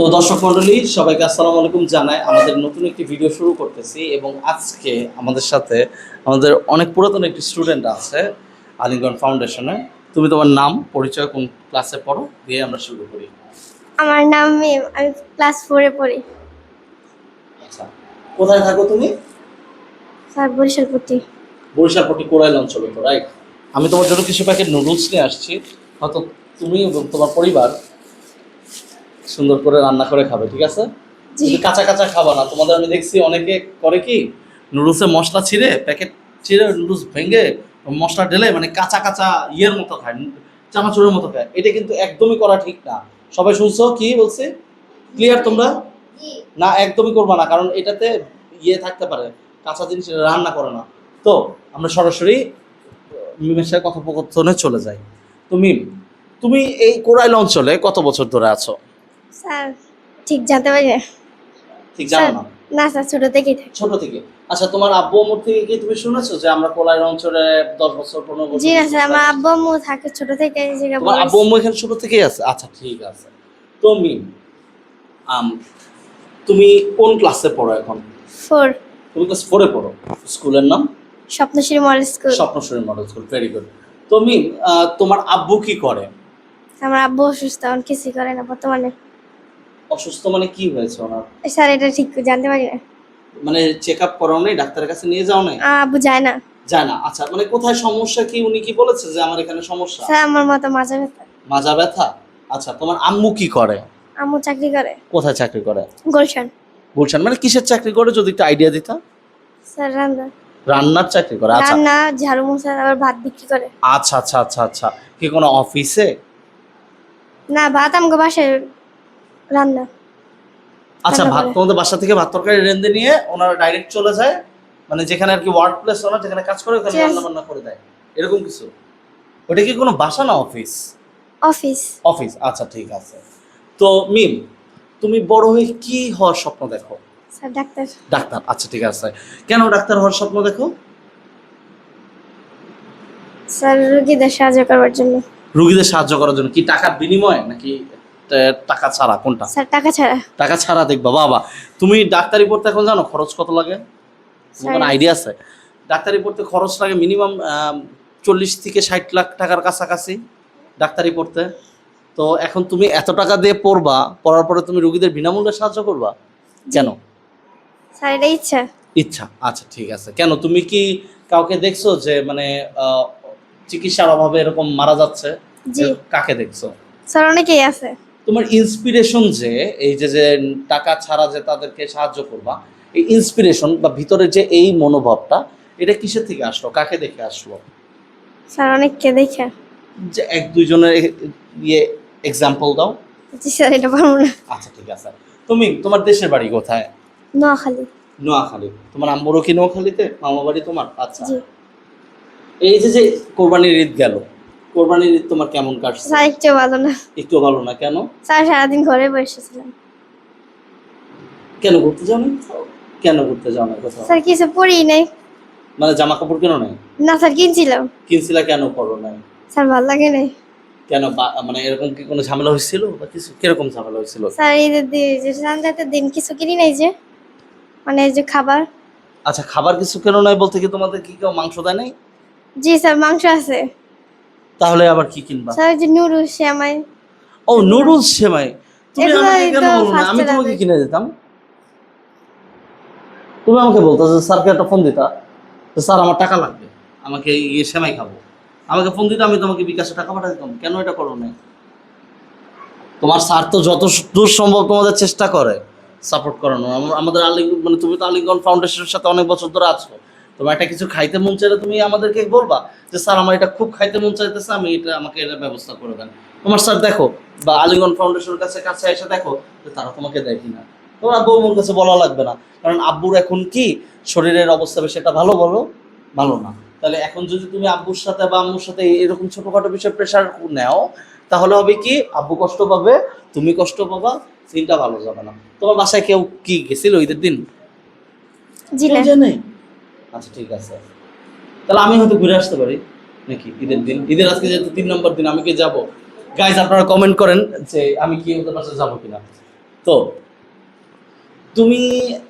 তো দর্শক মন্ডলী সবাইকে আসসালামু আলাইকুম জানাই। আমাদের নতুন একটি ভিডিও শুরু করতেছি এবং আজকে আমাদের সাথে আমাদের অনেক পুরাতন একটি স্টুডেন্ট আছে আলিগঞ্জ ফাউন্ডেশনে তুমি তোমার নাম পরিচয় কোন ক্লাসে পড়ো? দিয়ে আমরা শুরু করি। আমার নাম মিম আমি ক্লাস ফোরে পড়ি। আচ্ছা কোথায় থাকো তুমি? স্যার বরিশাল পড়ি বরিশাল পট্টি কোরাইল অঞ্চলে তো রাইট আমি তোমার জন্য কিছু প্যাকেট নুডলস নিয়ে আসছি। হয়তো তুমি এবং তোমার পরিবার সুন্দর করে রান্না করে খাবে ঠিক আছে। কাঁচা কাঁচা খাবা না। তোমাদের আমি দেখছি অনেকে করে কি নুডলসে মশলা ছিঁড়ে প্যাকেট ছিঁড়ে নুডলস ভেঙে মশলা ঢেলে মানে কাঁচা কাঁচা ইয়ের মতো খায় চানাচুরের মতো খায়। এটা কিন্তু একদমই করা ঠিক না। সবাই শুনছো কি বলছে? ক্লিয়ার তোমরা? না একদমই করবা না কারণ এটাতে ইয়ে থাকতে পারে কাঁচা জিনিস রান্না করে না। তো আমরা সরাসরি মিমের সাথে কথোপকথনে চলে যাই। তো মিম তুমি এই কোরাইল অঞ্চলে কত বছর ধরে আছো? স্যার ঠিক জানতে পারি না। ঠিক জানো না? না স্যার ছোট থেকেই থাকি। ছোট থেকে? আচ্ছা তোমার আব্বু আম্মুর থেকে কি তুমি শুনেছো যে আমরা কোরাইল অঞ্চলে দশ বছর পনেরো বছর জি না স্যার আমার আব্বু আম্মু থাকে ছোট থেকে তোমার আব্বু আম্মু এখানে ছোট থেকেই আছে? আচ্ছা ঠিক আছে। তো মিম আম, তুমি কোন ক্লাসে পড়ো এখন? ফোর তুমি ক্লাস ফোরে পড়ো? স্কুলের নাম? Swapnashree model school Swapnashwari model school very good তো মিম আহ, তোমার আব্বু কি করে? আমার আব্বু অসুস্থ এখন কিছুই করে না বর্তমানে। অসুস্থ মানে কি হয়েছে ওনার? স্যার এটা ঠিক জানতে পারি না। মানে চেক আপ করাও নেই ডাক্তারের কাছে নিয়ে যাও নাই? আব্বু যায় না। যায় না। আচ্ছা মানে কোথায় সমস্যা কি? উনি কি বলেছে যে আমার এখানে সমস্যা? স্যার আমার মতো মাঝে ব্যথা। মাজা ব্যথা? আচ্ছা তোমার আম্মু কি করে? আম্মু চাকরি করে। কোথায় চাকরি করে? গুলশান। বলছেন মানে কিসের চাকরি করে? যদি একটু আইডিয়া দিতা। স্যার রান্না। রান্নার চাকরি করে আচ্ছা। রান্না ঝাড়ু মোছা আবার ভাত বিক্রি করে। আচ্ছা আচ্ছা আচ্ছা আচ্ছা। কি কোনো অফিসে না ভাত আমাকে বাসায় রান্না। আচ্ছা ভাত তোমাদের বাসা থেকে ভাত তরকারি রেঁধে নিয়ে ওনারা ডাইরেক্ট চলে যায়। মানে যেখানে আর কি ওয়ার্ক প্লেস ওনার যেখানে কাজ করে ওখানে রান্না বান্না করে দেয়। এরকম কিছু? ওটা কি কোনো বাসা না অফিস অফিস অফিস আচ্ছা ঠিক আছে। তো মিম তুমি বড় হয়ে কি হওয়ার স্বপ্ন দেখো? Sir doctor. ডাক্তার আচ্ছা ঠিক আছে। কেন ডাক্তার হওয়ার স্বপ্ন দেখো? স্যার রোগীদের সাহায্য করবার জন্য। রুগীদের সাহায্য করার জন্য। কি টাকার বিনিময়ে নাকি টাকা ছাড়া কোনটা? স্যার টাকা ছাড়া। টাকা ছাড়া দেখবা বাবা। তুমি ডাক্তারি পড়তে এখন জানো খরচ কত লাগে? কোনো আইডিয়া আছে? ডাক্তারি পড়তে খরচ লাগে মিনিমাম চল্লিশ থেকে ষাট লাখ টাকার কাছাকাছি ডাক্তারি পড়তে তো। এখন তুমি এত টাকা দিয়ে পড়বা পড়ার পরে তুমি রুগীদের বিনামূল্যে সাহায্য করবা? কেন? স্যার এটা ইচ্ছা। ইচ্ছা। আচ্ছা ঠিক আছে। কেন? তুমি কি কাউকে দেখছ যে মানে চিকিৎসার অভাবে এরকম মারা যাচ্ছে? কাকে দেখছ? স্যার অনেকেই আছে। তোমার ইন্সপিরেশন যে এই যে যে টাকা ছাড়া যে তাদেরকে সাহায্য করবা এই ইন্সপিরেশন বা ভিতরে যে এই মনোভাবটা এটা কিসের থেকে আসলো? কাকে দেখে আসলো? স্যার অনেককে দেখে। যে এক দুইজনের ইয়ে এক্সাম্পল দাও। জি স্যার এটা পারব না। আচ্ছা ঠিক আছে। তুমি তোমার দেশের বাড়ি কোথায়? নোয়াখালী। নোয়াখালী। তোমার আম্মুরও কি নোয়াখালীতে? মামা বাড়ি তোমার? আচ্ছা। এই যে যে কোরবানির ঈদ গেল কোরবানির ঈদ তোমার কেমন কাটছে? স্যার একটু ভালো না। একটু ভালো না কেন? স্যার সারাদিন ঘরে বসেছিলাম। কেন ঘুরতে যাও না কেন ঘুরতে যাও না কোথাও? স্যার কিছু পড়ি নাই। মানে জামা কাপড় কেন নাই? না স্যার কিনছিলাম। কিনছিলা কেন করো নাই? স্যার ভালো লাগে নাই। কেন মানে এরকম কি কোনো ঝামেলা হয়েছিল বা কিছু কীরকম ঝামেলা হয়েছিল? স্যার ঈদের দিন যে সানডেতে দিন কিছু কিনি নাই যে মানে এই যে খাবার। আচ্ছা খাবার কিছু কেন নাই বলতে কি তোমাদের কি কেউ মাংস দেয় নাই? জি স্যার মাংস আছে। তাহলে আবার কি কিনবা? স্যার যে নুডলস শ্যামাই ও নুডলস সেমাই। তুমি আমাকে কেন বলো না আমি তোমাকে কিনে দিতাম। তুমি আমাকে বলতো যে স্যারকে একটা ফোন দিতা। যে স্যার আমার টাকা লাগবে। আমাকে ইয়ে সেমাই খাব। আমাকে ফোন দিতে আমি তোমাকে বিকাশে টাকা পাঠা দিতাম। কেন এটা করো না তোমার স্যার তো যত দূর সম্ভব তোমাদের চেষ্টা করে সাপোর্ট করানো। আমাদের আলিং মানে তুমি তো আলিগঞ্জ ফাউন্ডেশনের সাথে অনেক বছর ধরে আছো। তোমার একটা কিছু খাইতে মন চাইলে তুমি আমাদেরকে বলবা যে স্যার আমার এটা খুব খাইতে মন চাইতেছে আমি এটা আমাকে এটা ব্যবস্থা করে দেন। তোমার স্যার দেখো বা আলিগঞ্জ ফাউন্ডেশনের কাছে কাছে এসে দেখো যে তারা তোমাকে দেয় কিনা। তোমার আব্বু আম্মুর কাছে বলা লাগবে না। কারণ আব্বুর এখন কি? শরীরের অবস্থা বেশ এটা ভালো বলো ভালো না। তাহলে এখন যদি তুমি আব্বুর সাথে বা আম্মুর সাথে এরকম ছোটখাটো বিষয়ে প্রেশার নেও তাহলে হবে কি? আব্বু কষ্ট পাবে তুমি কষ্ট পাবা দিনটা ভালো যাবে না। তোমার বাসায় কেউ কি গেছিল ঈদের দিন? জি না। কেউ জানে? আচ্ছা ঠিক আছে। তাহলে আমি হয়তো ঘুরে আসতে পারি নাকি ঈদের দিন? ঈদের আজকে যেহেতু তিন নম্বর দিন আমি কি যাব? গাইজ আপনারা কমেন্ট করেন যে আমি কি ওদের পাশে যাব কিনা। তো তুমি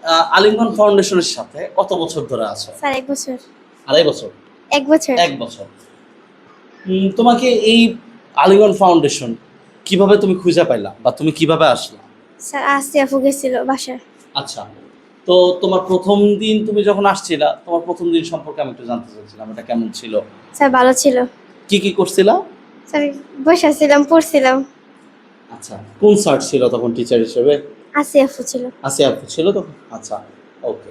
আহ, আলিঙ্গন ফাউন্ডেশনের সাথে কত বছর ধরে আছো? স্যার এক বছর। আড়াই বছর? এক বছর। এক বছর। তোমাকে এই আলিঙ্গন ফাউন্ডেশন কীভাবে তুমি খুঁজে পাইলা বা তুমি কীভাবে আসলা? স্যার আসতে আপু গেছিল বাসায়। আচ্ছা। তো তোমার প্রথম দিন তুমি যখন আসছিলা তোমার প্রথম দিন সম্পর্কে আমি একটু জানতে চাচ্ছিলাম এটা কেমন ছিল? স্যার ভালো ছিল। কি কি করছিলা? স্যার বসে ছিলাম পড়ছিলাম। আচ্ছা কোন স্যার ছিল তখন টিচার হিসেবে? আসি আপু ছিল। আসিয়া আপু ছিল তখন? আচ্ছা ওকে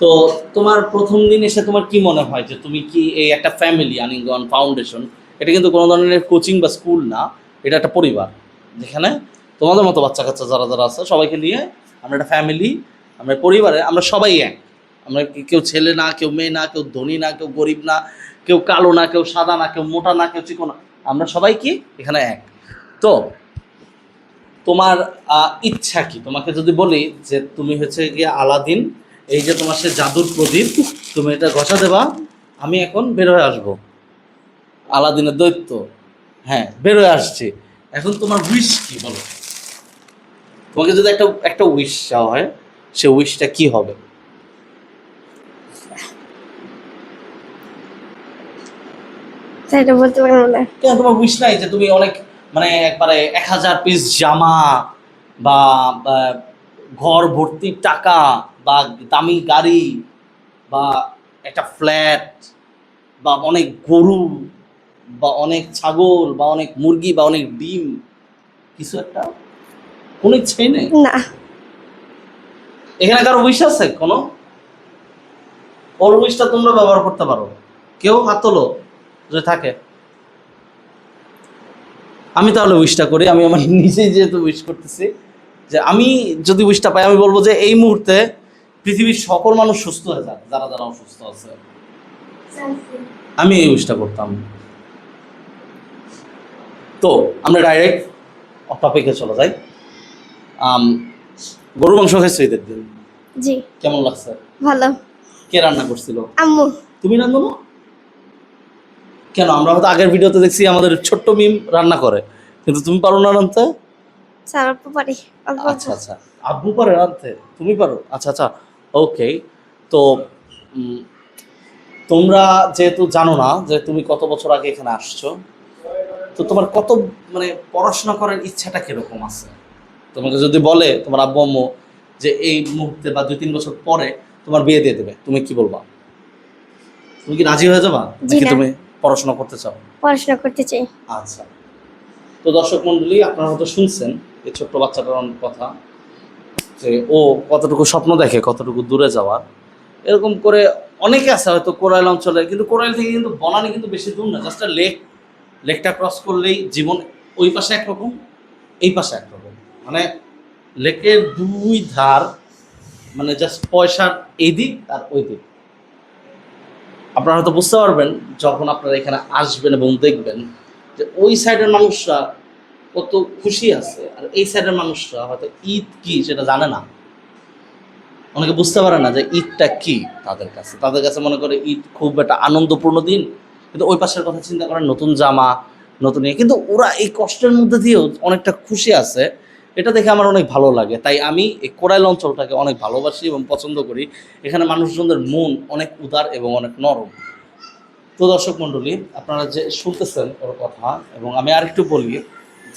তো তোমার প্রথম দিন এসে তোমার কি মনে হয় যে তুমি কি এই একটা ফ্যামিলি আনিঙ্গন ফাউন্ডেশন এটা কিন্তু কোনো ধরনের কোচিং বা স্কুল না এটা একটা পরিবার। যেখানে তোমাদের মতো বাচ্চা কাচ্চা যারা যারা আছে সবাইকে নিয়ে আমরা একটা ফ্যামিলি আমরা পরিবারে, আমরা সবাই এক। আমরা কেউ ছেলে না, কেউ মেয়ে না, কেউ ধনী না, কেউ গরিব না, কেউ কালো না, কেউ সাদা না, কেউ মোটা না, কেউ চিকন না। আমরা সবাই কি? এখানে এক। তো, তোমার ইচ্ছা কি? তোমাকে যদি বলি যে তুমি হচ্ছে গিয়ে আলাদিন, এই যে তোমার সে জাদুর প্রদীপ, তুমি এটা ঘষা দেবা, আমি এখন বের হয়ে আসব। আলাদিনের দৈত্য। হ্যাঁ বের হয়ে আসছি। এখন তোমার উইশ কি বলো? তোমাকে যদি একটা একটা উইশ চাওয়া হয় সে উইশটা কি হবে? স্যার বলতে পারব না। কেন তোমার উইশ নাই যে তুমি অনেক মানে একবারে এক হাজার পিস জামা বা বা ঘর ভর্তি টাকা বা দামি গাড়ি বা একটা ফ্ল্যাট বা অনেক গরু বা অনেক ছাগল বা অনেক মুরগি বা অনেক ডিম কিছু একটা? কোনো ইচ্ছেই নেই? না। এখানে কারও উইশ আছে? কোনো? ওর উইশটা তোমরা ব্যবহার করতে পারো। কেউ হাত তোলো যদি থাকে। আমি তাহলে উইশটা করি। আমি আমার নিজেই যেহেতু উইশ করতেছি, যে আমি যদি উইশটা পাই, আমি বলব যে এই মুহূর্তে পৃথিবীর সকল মানুষ সুস্থ হয়ে যাক, যারা যারা অসুস্থ আছে। আমি এই উইশটা করতাম। তো, আমরা ডাইরেক্ট টপিকে চলে যাই। গরু মাংস খাইছো ঈদের দিন? জি। কেমন লাগছে? ভালো। কে রান্না করছিল? আম্মু। তুমি রান্না না কেন? আমরা হয়তো আগের ভিডিওতে দেখছি আমাদের ছোট্ট মিম রান্না করে। কিন্তু তুমি পারো না রাঁধতে? স্যার অল্প পারি। আচ্ছা আচ্ছা। আব্বু পারে রাঁধতে? তুমি পারো? আচ্ছা আচ্ছা। ওকে। তো তোমরা যেহেতু জানো না যে তুমি কত বছর আগে এখানে আসছো তো তোমার কত মানে পড়াশোনা করার ইচ্ছাটা কীরকম আছে? তোমাকে যদি বলে তোমার আব্বু আম্মু যে এই মুহূর্তে বা দুই তিন বছর পরে তোমার বিয়ে দিয়ে দেবে তুমি কি বলবা? তুমি কি রাজি হয়ে যাবা? নাকি তুমি পড়াশোনা করতে চাও? পড়াশোনা করতে চাই। আচ্ছা। তো দর্শক মন্ডলী আপনারা হয়তো শুনছেন এই ছোট্ট বাচ্চাটার অনেক কথা যে ও কতটুকু স্বপ্ন দেখে কতটুকু দূরে যাওয়ার। এরকম করে অনেকে আছে হয়তো কোরাইল অঞ্চলে কিন্তু কোরাইল থেকে কিন্তু বনানি কিন্তু বেশি দূর না জাস্ট লেক লেকটা ক্রস করলেই জীবন ওই পাশে একরকম এই পাশে একরকম। মানে লেকের দুই ধার মানে জাস্ট পয়সার এই দিক আর ওই দিক আপনারা হয়তো বুঝতে পারবেন, যখন আপনারা এখানে আসবেন এবং দেখবেন যে ওই সাইডের মানুষরা কত খুশি আছে আর এই সাইডের মানুষরা হয়তো ঈদ কি সেটা জানে না। অনেকে বুঝতে পারে না যে ঈদটা কি তাদের কাছে। তাদের কাছে মনে করে ঈদ খুব একটা আনন্দপূর্ণ দিন, কিন্তু ওই পাশের কথা চিন্তা করেন নতুন জামা, নতুন ইয়ে। কিন্তু ওরা এই কষ্টের মধ্যে দিয়েও অনেকটা খুশি আছে। এটা দেখে আমার অনেক ভালো লাগে। তাই আমি এই কোরাইল অঞ্চলটাকে অনেক ভালোবাসি এবং পছন্দ করি। এখানে মানুষজনদের মন অনেক উদার এবং অনেক নরম। তো দর্শক মণ্ডলী, আপনারা যে শুনতেছেন ওর কথা, এবং আমি আরেকটু বলি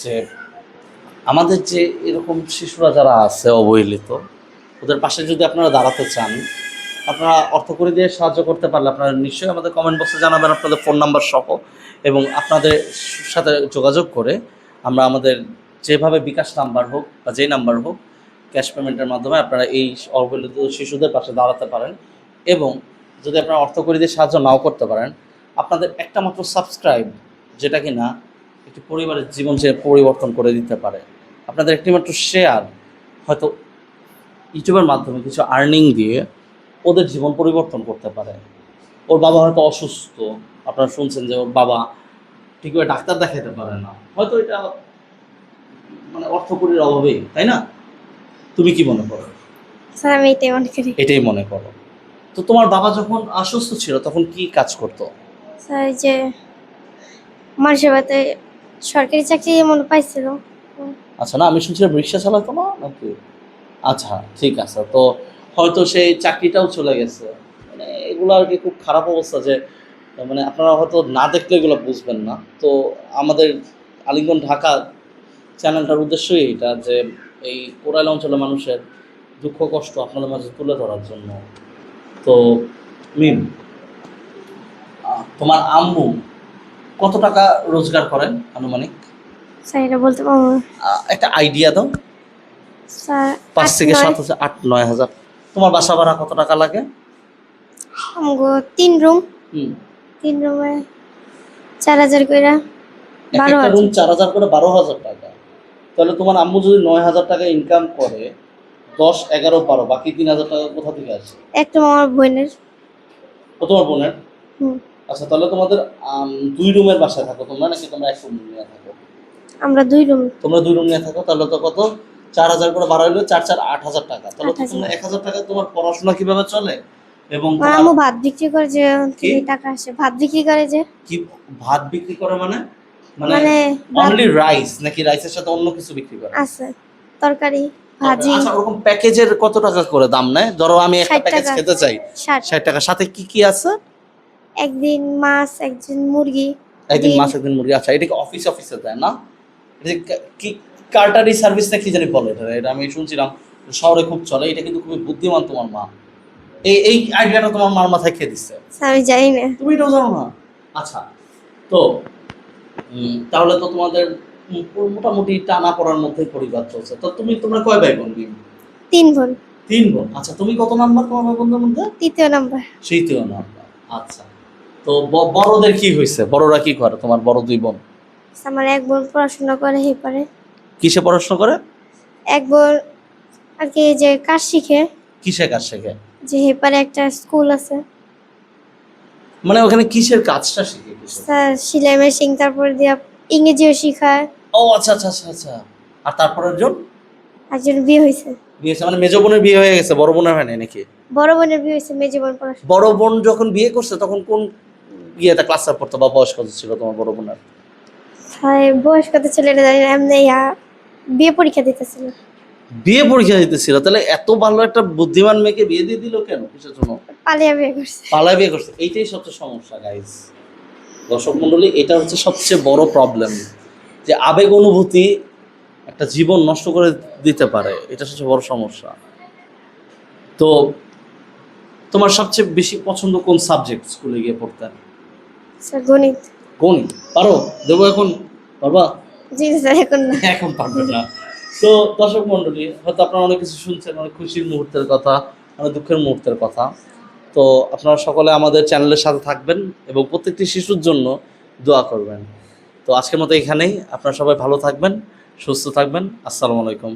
যে, আমাদের যে এরকম শিশুরা যারা আছে অবহেলিত, ওদের পাশে যদি আপনারা দাঁড়াতে চান, আপনারা অর্থ করে দিয়ে সাহায্য করতে পারলে আপনারা নিশ্চয়ই আমাদের কমেন্ট বক্সে জানাবেন আপনাদের ফোন নাম্বার সহ, এবং আপনাদের সাথে যোগাযোগ করে আমরা আমাদের যেভাবে বিকাশ নাম্বার হোক বা যেই নাম্বার হোক, ক্যাশ পেমেন্টের মাধ্যমে আপনারা এই অবহেলিত শিশুদের পাশে দাঁড়াতে পারেন এবং যদি আপনারা অর্থ করে দিয়ে সাহায্য নাও করতে পারেন, আপনাদের একটা মাত্র সাবস্ক্রাইব যেটা কি না একটি পরিবারের জীবন যে পরিবর্তন করে দিতে পারে। আপনাদের একটি মাত্র শেয়ার হয়তো ইউটিউবের মাধ্যমে কিছু আর্নিং দিয়ে ওদের জীবন পরিবর্তন করতে পারে। ওর বাবা হয়তো অসুস্থ, আপনারা শুনছেন যে ওর বাবা ঠিকভাবে ডাক্তার দেখাতে পারে না। হয়তো এটা মানে অর্থকরীর অভাবেই তাই না? তুমি কি মনে করো? স্যার আমি এটাই মনে করি। এটাই মনে করো। তো তোমার বাবা যখন অসুস্থ ছিল তখন কি কাজ করতো? স্যার এই যে মানুষের সরকারি চাকরি মনে পাইছিল। আচ্ছা না আমি শুনছিলাম রিক্সা চালাতো না নাকি? আচ্ছা ঠিক আছে। তো হয়তো সেই চাকরিটাও চলে গেছে। মানে এগুলো আর কি খুব খারাপ অবস্থা যে মানে আপনারা হয়তো না দেখলে এগুলো বুঝবেন না। তো আমাদের আলিঙ্গন ঢাকা চ্যানেলটার উদ্দেশ্যই এটা যে এই কোরাইল অঞ্চলের মানুষের দুঃখ কষ্ট আপনাদের মাঝে তুলে ধরার জন্য। তো মিম তোমার আম্মু কত টাকা রোজগার করেন আনুমানিক? স্যার এটা বলতে পারব একটা আইডিয়া দাও। স্যার পাঁচ থেকে সাত হাজার আট নয় হাজার। তোমার বাসা ভাড়া কত টাকা লাগে? তিন রুম। তিন রুমে চার হাজার এক বারো রুম চার হাজার করে বারো হাজার টাকা। তাহলে তোমার আম্মু যদি নয় হাজার টাকা ইনকাম করে দশ এগারো বারো বাকি তিন হাজার টাকা কোথা থেকে আসে? একটা আমার বোনের। ও তোমার বোনের? আচ্ছা তাহলে তোমাদের আম, দুই রুমের বাসায় থাকো তোমরা নাকি তোমরা এক রুম নিয়ে থাকো? আমরা দুই রুম। তোমরা দুই রুম নিয়ে থাকো তাহলে তো কত? চার হাজার করে হলে চার চার আট হাজার টাকা। তাহলে তো 8,000 তোমরা এক হাজার টাকা তোমার পড়াশোনা কীভাবে চলে? এবং আমার তোমার আম্মু ভাত বিক্রি করে যে থেকে টাকা আসে। ভাত বিক্রি করে যে কি? ভাত বিক্রি করে মানে? মানে মানে অনলি রাইস নাকি রাইসের সাথে অন্য কিছু বিক্রি করে আছে তরকারি ভাজি। আচ্ছা ওরকম প্যাকেজের কত টাকা করে দাম নেয়? ধরো আমি একটা প্যাকেজ খেতে চাই ষাট। ষাট টাকা। সাথে কি কি আছে? একদিন মাছ একদিন মুরগি। একদিন। মাছ একদিন মুরগি। আচ্ছা এটা কি অফিস অফিসে দেয় না? এটা কি- কার্টারি সার্ভিস না কি জানি বলে এটা আমি শুনছিলাম। শহরে খুব চলে এটা কিন্তু খুবই বুদ্ধিমান তোমার মা। এই এই আইডিয়াটা তোমার মার মাথায় খেয়ে দিচ্ছে আমি জানি না। তুমি এটাও জানো না? আচ্ছা তো তাহলে তো তোমাদের মোটামুটি টানা পড়ার মধ্যে পরিবার চলছে। তো তুমি তোমরা কয় ভাই বোন তিন বোন। তিন বোন? আচ্ছা তুমি কত নাম্বার তোমার ভাই বোনদের মধ্যে? তৃতীয় নাম্বার। তৃতীয় নাম্বার। আচ্ছা। তো বড়দের কি হয়েছে? বড়রা কি করে? তোমার বড় দুই বোন? আমার এক বোন পড়াশোনা করে হে পারে। কিসে পড়াশোনা করে? এক বোন আর কি যে কাজ শিখে। কিসে কাজ শিখে? যে হে পারে একটা স্কুল আছে। মানে ওখানে কিসের কাজটা শিখে? স্যার সেলাই মেশিন তারপর দিয়া ইংরেজিও শিখায়। ও আচ্ছা আচ্ছা আচ্ছা আচ্ছা। আর তারপরের জন একজন বিয়ে হয়েছে। বিয়ে হয়েছে, মানে মেজ বোনের বিয়ে হয়ে গেছে বড় বোনের হয় নাই নাকি? বড় বোনের বিয়ে হয়েছে মেজো বোন পড়াশোনা। বড় বোন যখন বিয়ে করছে তখন কোন ইয়েতে ক্লাসে পড়তো বা বয়স কত ছিল তোমার বড় বোনের? বয়স কত ছিল এটা জানি না এমনি ইয়া বিয়ে পরীক্ষা দিতেছিল। বিয়ে পরীক্ষা দিতেছিল তাহলে এত ভালো একটা বুদ্ধিমান মেয়েকে বিয়ে দিয়ে দিল কেন কিসের জন্য? পালিয়ে বিয়ে করছে। পালায় বিয়ে করছে এইটাই সবচেয়ে সমস্যা গাইজ দর্শক মন্ডলী এটা হচ্ছে সবচেয়ে বড় প্রবলেম যে আবেগ অনুভূতি একটা জীবন নষ্ট করে দিতে পারে এটা সবচেয়ে বড় সমস্যা। তো তোমার সবচেয়ে বেশি পছন্দ কোন সাবজেক্ট স্কুলে গিয়ে পড়তে? স্যার গণিত। গণিত পারো? দেবো এখন বাবা জি স্যার এখন এখন পারবে না। তো দর্শক মন্ডলী হয়তো আপনারা অনেক কিছু শুনছেন, অনেক খুশির মুহূর্তের কথা, অনেক দুঃখের মুহূর্তের কথা। তো আপনারা সকলে আমাদের চ্যানেলের সাথে থাকবেন এবং প্রত্যেকটি শিশুর জন্য দোয়া করবেন। তো আজকের মতো এখানেই। আপনারা সবাই ভালো থাকবেন, সুস্থ থাকবেন। আসসালামু আলাইকুম।